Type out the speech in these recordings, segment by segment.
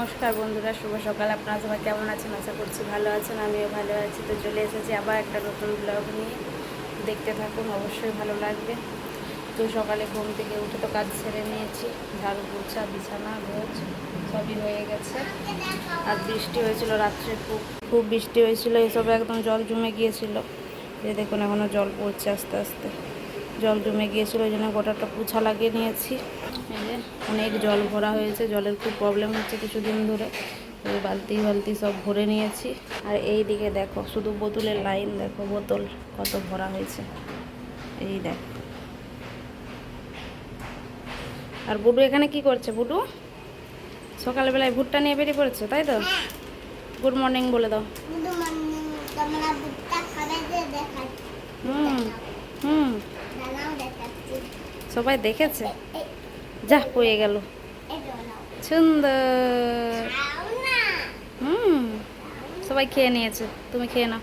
নমস্কার বন্ধুরা, শুভ সকাল। আপনারা সবাই কেমন আছেন? আশা করছি ভালো আছেন, আমিও ভালো আছি। তো চলে এসেছি আবার একটা নতুন ব্লগ নিয়ে। দেখতে থাকুন, অবশ্যই ভালো লাগবে। তো সকালে ঘুম থেকে উঠে তো কাজ সেরে নিয়েছি। ঝাড়ু, পোছা, বিছানা ভোজ সবই হয়ে গেছে। আর বৃষ্টি হয়েছিল রাত্রে, খুব খুব বৃষ্টি হয়েছিল। এসব একদম জল জমে গিয়েছিল। যে দেখুন এখনও জল পড়ছে আস্তে আস্তে। জল জমে গিয়েছিল ওই জন্য গোটাটা পুছা লাগিয়ে নিয়েছি। অনেক জল ভরা হয়েছে জলের খুব প্রবলেম হচ্ছে কিছুদিন ধরে। ওই বালতি বালতি সব ভরে নিয়েছি। আর এই দিকে দেখো শুধু বোতলের লাইন দেখো বোতল কত ভরা হয়েছে। এই দেখো। আর বুডু এখানে কি করছে বুডু? সকালবেলায় ভুট্টা নিয়ে বেরিয়ে পড়েছে তাই তো? গুড মর্নিং বলে দাও। হুম হুম। সবাই দেখেছে? যা পয়ে গেল। সুন্দর। হুম, সবাই খেয়ে নিয়েছে। তুমি খেয়ে নাও।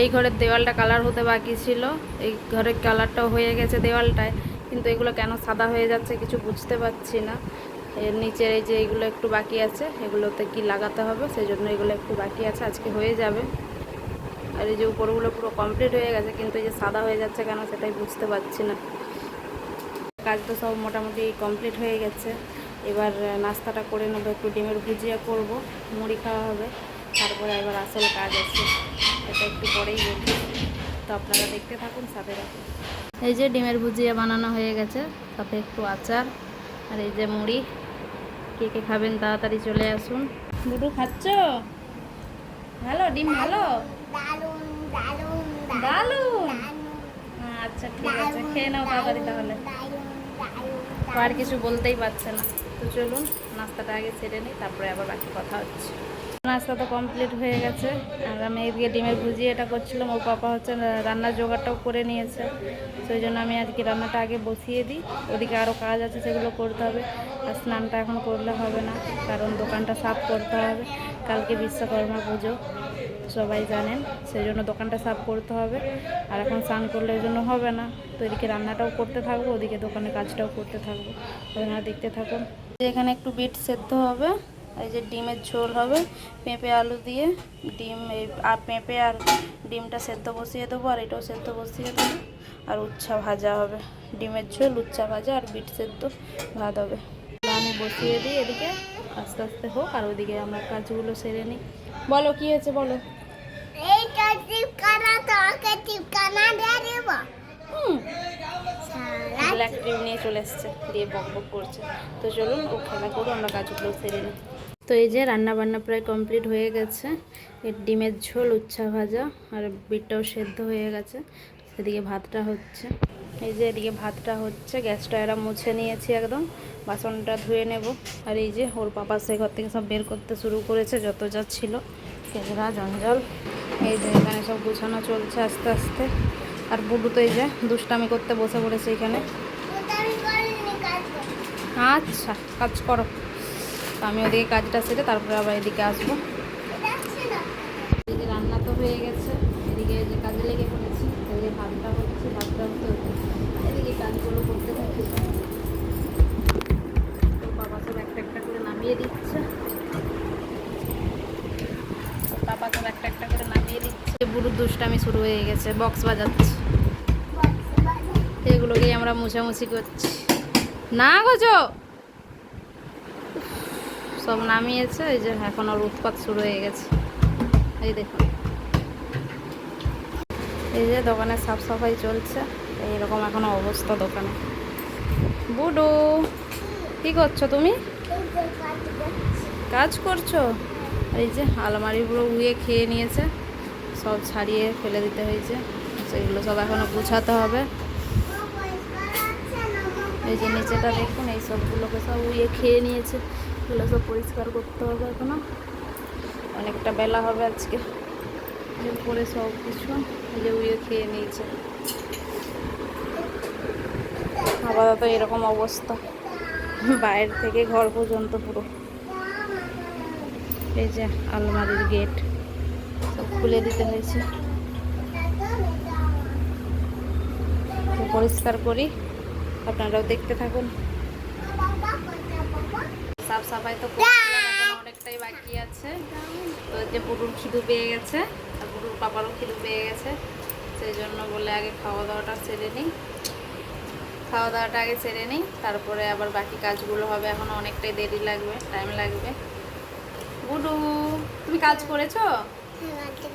এই ঘরের দেওয়ালটা কালার হতে বাকি ছিল। এই ঘরের কালারটাও হয়ে গেছে দেওয়ালটায়। কিন্তু এগুলো কেন সাদা হয়ে যাচ্ছে কিছু বুঝতে পারছি না। এর নিচের এই যে এগুলো একটু বাকি আছে, এগুলোতে কি লাগাতে হবে? সেই জন্য এগুলো একটু বাকি আছে। আজকে হয়ে যাবে। আর এই যে উপরগুলো পুরো কমপ্লিট হয়ে গেছে, কিন্তু এই যে সাদা হয়ে যাচ্ছে কেন সেটাই বুঝতে পারছি না। কাজ তো সব মোটামুটি কমপ্লিট হয়ে গেছে। এবার নাস্তাটা করে নেব, একটু ডিমের ভুজিয়া করব, মুড়ি খাওয়া হবে। তারপরে এবার আসল কাজ আছে, এটা একটু পরেই বলব। তো আপনারা দেখতে থাকুন, সাথে রাখুন এই যে ডিমের ভুজিয়া বানানো হয়ে গেছে সাথে একটু আচার আর এই যে মুড়ি। কে কে খাবেন তাড়াতাড়ি চলে আসুন। দুটো খাচ্ছ? ভালো, ডিম ভালো? দারুণ আচ্ছা ঠিক আছে খেয়ে নাও তাড়াতাড়ি তাহলে। আর কিছু বলতেই পারছে না। তো চলুন নাস্তাটা আগে ছেড়ে নিই তারপরে আবার বাকি কথা হচ্ছে। নাস্তা তো কমপ্লিট হয়ে গেছে। আর আমি এদিকে ডিমের এটা করছিলাম, ওর পাপা হচ্ছে রান্নার জোগাড়টাও করে নিয়েছে। সেই জন্য আমি আজকে রান্নাটা আগে বসিয়ে দিই। ওদিকে আরও কাজ আছে, সেগুলো করতে হবে। আর স্নানটা এখন করলে হবে না, কারণ দোকানটা সাফ করতে হবে। কালকে বিশ্বকর্মা পুজো, সবাই জানেন সেই জন্য দোকানটা সাফ করতে হবে। আর এখন স্নান করলে জন্য হবে না। তো এদিকে রান্নাটাও করতে থাকব, ওদিকে দোকানের কাজটাও করতে থাকব। আপনারা দেখতে থাকুন। এখানে একটু বিট সেদ্ধ হবে। এই যে ডিমের ঝোল হবে পেঁপে আলু দিয়ে ডিম এই আর পেঁপে আর ডিমটা সেদ্ধ বসিয়ে দেবো আর এটাও সেদ্ধ বসিয়ে দেবো। আর উচ্ছা ভাজা হবে ডিমের ঝোল উচ্ছা ভাজা আর বিট সেদ্ধ ভাত হবে। আমি বসিয়ে দিই এদিকে আস্তে আস্তে হোক আর ওদিকে আমরা কাজগুলো সেরে নিই। বলো কি হয়েছে বলো? ব্ল্যাক ক্রিম নিয়ে চলে এসছে দিয়ে বক বক করছে। তো চলুন ও খেলা করো আমরা কাজগুলো সেরে নিই। তো এই যে রান্না বান্না প্রায় কমপ্লিট হয়ে গেছে। এর ডিমের ঝোল উচ্ছা ভাজা আর বিটটাও সেদ্ধ হয়ে গেছে। এদিকে ভাতটা হচ্ছে। এই যে এদিকে ভাতটা হচ্ছে। গ্যাসটা এরা মুছে নিয়েছি একদম। বাসনটা ধুয়ে নেব। আর এই যে ওর পাপা সে ঘর থেকে সব বের করতে শুরু করেছে যত যা ছিল। কেজরা জঞ্জাল। এই যে এখানে সব গুছানো চলছে আস্তে আস্তে। আর বুডু তো এই যে দুষ্টামি করতে বসে পড়েছে এখানে। আচ্ছা কাজ করো। আমি ওদিকে কাজটা সেরে তারপরে আবার এদিকে আসব। এদিকে রান্না তো হয়ে গেছে। এদিকে যে কাজে লেগে পড়েছি, এদিকে ভাতটা হচ্ছে ভাতটা হতে এদিকে কাজগুলো করতে থাকি। তো বাবা সব একটা একটা করে নামিয়ে দিচ্ছে। বাবা সব একটা একটা করে নামিয়ে দিচ্ছে। বুড়ো দুষ্টামি শুরু হয়ে গেছে, বক্স বাজাচ্ছে। এগুলোকেই আমরা মুছামুছি করছি। না গোজো সব নামিয়েছে, এই যে এখন ওর উৎপাত শুরু হয়ে গেছে। এই দেখুন। এই যে দোকানে সাফ সাফাই চলছে, এইরকম এখনও অবস্থা দোকানে। বুডু, কি করছ তুমি? কাজ করছ? এই যে আলমারিগুলো উয়ে খেয়ে নিয়েছে, সব ছাড়িয়ে ফেলে দিতে হয়েছে। সেগুলো সব এখনও গুছাতে হবে? এই যে নিচেটা দেখুন, এই সবগুলোকে সব উয়ে খেয়ে নিয়েছে। এগুলো সব পরিষ্কার করতে হবে এখনও। অনেকটা বেলা হবে আজকে। এরপরে সব কিছু যে উইয়ে খেয়ে নিয়েছে। আপাতত এরকম অবস্থা। বাইরে থেকে ঘর পর্যন্ত পুরো। এই যে আলমারির গেট সব খুলে দিতে হয়েছে। পরিষ্কার করি আপনারাও দেখতে থাকুন। সাফ সাফাই তো অনেকটাই বাকি আছে। তো যে বুড়ুর খিদু পেয়ে গেছে আর বুড়ুর পাপারও খিদু পেয়ে গেছে সেই জন্য বলে আগে খাওয়া দাওয়াটা সেরে নিই। খাওয়া দাওয়াটা আগে সেরে নিই তারপরে আবার বাকি কাজগুলো হবে এখন অনেকটাই দেরি লাগবে টাইম লাগবে। বুডু তুমি কাজ করেছ? খাইতে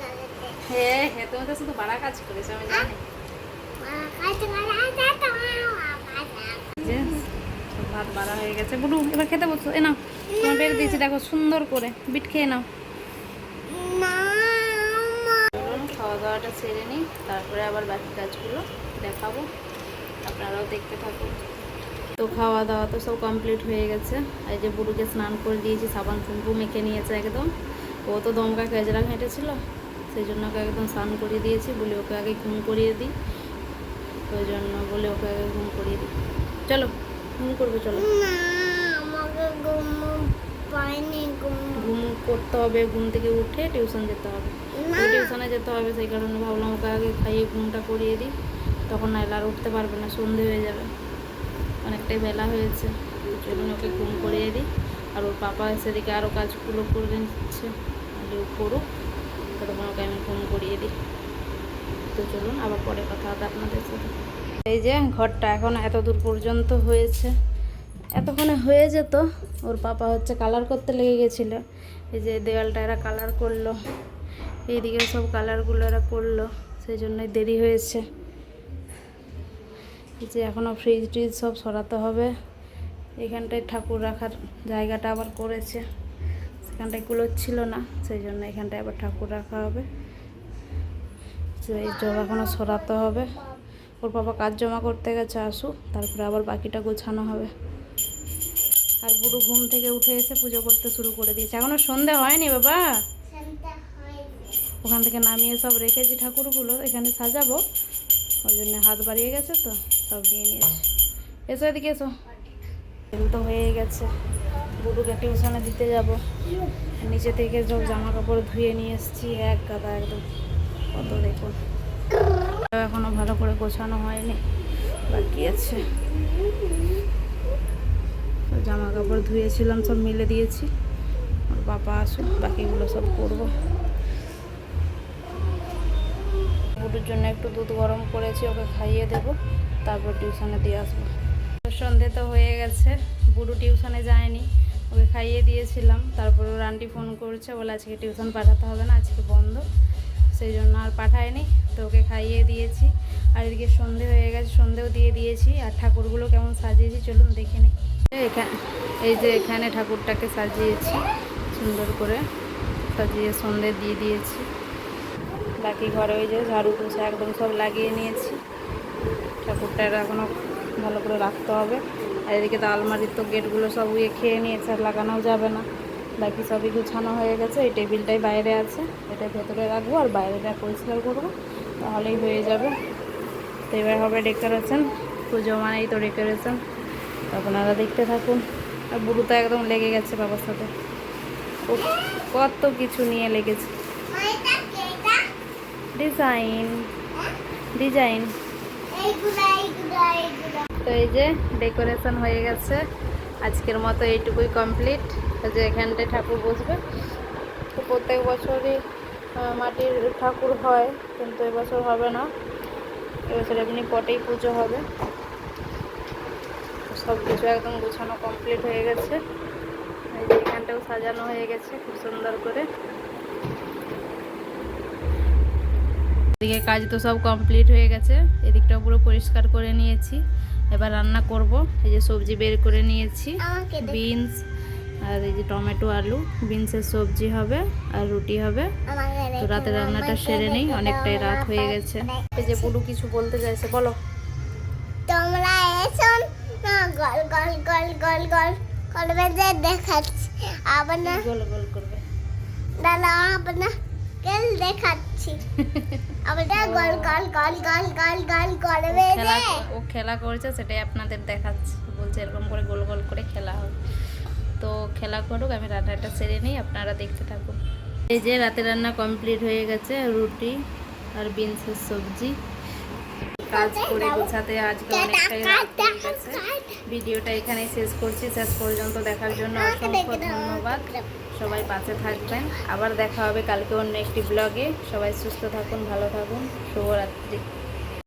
হ্যাঁ হ্যাঁ তুমি তো শুধু বাড়া কাজ করেছ আমি জানি খাইতে খাইতে যে সব ভাত বাড়া হয়ে গেছে। বুডু এবার খেতে বসো। এ নাও, তোমার বের দিয়েছি, দেখো, সুন্দর করে। বিট খেয়ে নাও। খাওয়া দাওয়াটা সেরে নিই তারপরে আবার বাকি কাজগুলো দেখাবো। আপনারাও দেখতে থাকুন। তো খাওয়া দাওয়া তো সব কমপ্লিট হয়ে গেছে। এই যে বুড়ুকে স্নান করে দিয়েছি, সাবান শ্যাম্পু মেখে নিয়েছে একদম। ও তো দমকা কেজরা হেঁটেছিল, সেই জন্য ওকে একদম স্নান করিয়ে দিয়েছি, বলে ওকে আগে ঘুম করিয়ে দিই। ওই জন্য বলে ওকে আগে ঘুম করিয়ে দিই। চলো। ঘুম করবে চলো। ঘুম করতে হবে ঘুম থেকে উঠে টিউশন যেতে হবে। টিউশনে যেতে হবে সেই কারণে ভাবলাম ওকে আগে খাইয়ে ঘুমটা করিয়ে দিই। তখন নাহলে আর উঠতে পারবে না সন্ধে হয়ে যাবে। অনেকটাই বেলা হয়েছে চলুন ওকে ঘুম করিয়ে দিই। আর ওর পাপা সেদিকে আরও কাজগুলো করে নিচ্ছে। তাহলে ও করুক ততক্ষণ ওকে আমি ঘুম করিয়ে দিই। তো চলুন আবার পরে কথা হবে আপনাদের সাথে। এই যে ঘরটা এখন এত দূর পর্যন্ত হয়েছে। এতক্ষণে হয়ে যেত, ওর পাপা হচ্ছে কালার করতে লেগে গেছিল। এই যে দেওয়ালটা এরা কালার করল, এইদিকে সব কালারগুলো এরা করল, সেই জন্যই দেরি হয়েছে। এই যে এখনও ফ্রিজ ট্রিজ সব সরাতে হবে। এখানটায় ঠাকুর রাখার জায়গাটা আবার করেছে। সেখানটায় ছিল না, সেই জন্য এখানটায় আবার ঠাকুর রাখা হবে। এই সব এখনও সরাতে হবে। ওর বাবা কাজ জমা করতে গেছে আসুক তারপরে আবার বাকিটা গোছানো হবে। আর বুড়ো ঘুম থেকে উঠে এসে পুজো করতে শুরু করে দিয়েছে। এখনও সন্ধ্যা হয়নি বাবা? ওখান থেকে নামিয়ে সব রেখেছি ঠাকুরগুলো এখানে সাজাবো। ওই জন্য হাত বাড়িয়ে গেছে তো সব নিয়ে নিয়েছি। এসো এদিকে এসো। তো হয়ে গেছে। বুড়ুকে টিউশনে দিতে যাব। নিচে থেকে সব জামা কাপড় ধুয়ে নিয়ে এসেছি এক গাদা একদম। কত দেখুন। এখনও ভালো করে গোছানো হয়নি, বাকি আছে। জামা কাপড় ধুয়েছিলাম, সব মিলে দিয়েছি। ওর বাবা আসুক, বাকিগুলো সব করব। বুটুর জন্য একটু দুধ গরম করেছি, ওকে খাইয়ে দেব, তারপর টিউশনে দিয়ে আসব। সন্ধে তো হয়ে গেছে, বুড়ু টিউশনে যায়নি, ওকে খাইয়ে দিয়েছিলাম, তারপর ওর আন্টি ফোন করছে, বলে আজকে টিউশন পাঠাতে হবে না, আজকে বন্ধ, সেই জন্য আর পাঠায়নি। তো ওকে খাইয়ে দিয়েছি। আর এদিকে সন্ধে হয়ে গেছে, সন্ধেও দিয়ে দিয়েছি। আর ঠাকুরগুলো কেমন সাজিয়েছি চলুন দেখে নিই এখানে, এই যে এখানে ঠাকুরটাকে সাজিয়েছি, সুন্দর করে সাজিয়ে সন্ধে দিয়ে দিয়েছি। বাকি ঘরে ওই যে ঝাড়ু পোছা একদম সব লাগিয়ে নিয়েছি। ঠাকুরটা এখনও ভালো করে রাখতে হবে। আর এদিকে তো আলমারির তো গেটগুলো সব উয়ে খেয়ে নিয়েছে, আর লাগানোও যাবে না। বাকি সবই গুছানো হয়ে গেছে, এই টেবিলটাই বাইরে আছে। এটা ভেতরে রাখব আর বাইরেটা পরিষ্কার করব, তাহলেই হয়ে যাবে। তো এবার হবে ডেকোরেশন, পুজো মানেই তো ডেকোরেশন। আপনারা দেখতে থাকুন। আর বুড়ো তো একদম লেগে গেছে বাবার সাথে। কত কিছু নিয়ে লেগেছে। Design design. তো এই যে ডেকোরেশন হয়ে গেছে। আজকের মতো এইটুকুই কমপ্লিট। যে এখানটায় ঠাকুর বসবে। তো প্রত্যেক বছরই মাটির ঠাকুর হয় কিন্তু এবছর হবে না। এবছর এমনি পটেই পুজো হবে। সব কিছু একদম গুছানো কমপ্লিট হয়ে গেছে। এখানটাও সাজানো হয়ে গেছে খুব সুন্দর করে। এদিকে কাজ তো সব কমপ্লিট হয়ে গেছে। এদিকটাও পুরো পরিষ্কার করে নিয়েছি। এবার রান্না করব। এই যে সবজি বের করে নিয়েছি। বিনস আর এই যে টমেটো আলু বিনসের সবজি হবে আর রুটি হবে। তো রাতে রান্নাটা সেরে নেই অনেকটাই রাত হয়ে গেছে। এই যে বুড়ু কিছু বলতে চাইছে বলো। তোমরা এসো না গল গল গল গল গল করবে যে দেখাচ্ছি। আবার না গোল গোল করবে। দাদা আবার না কেল দেখাচ্ছি। আবার গল গল গল গল গল গল করবে যে ও খেলা করছে সেটাই আপনাদের দেখাচ্ছে। বলছে এরকম করে গোল গোল করে খেলা হবে। তো খেলা করুক, আমি রান্নাটা সেরে নিই, আপনারা দেখতে থাকুন। এই যে রাতে রান্না কমপ্লিট হয়ে গেছে, রুটি আর বিনসের সবজি। কাজ করে গোছাতে আজকে অনেকটাই ভিডিওটা এখানেই শেষ করছি। শেষ পর্যন্ত দেখার জন্য অসংখ্য ধন্যবাদ। সবাই পাশে থাকবেন। আবার দেখা হবে কালকে অন্য একটি ব্লগে সবাই সুস্থ থাকুন, ভালো থাকুন। শুভরাত্রি।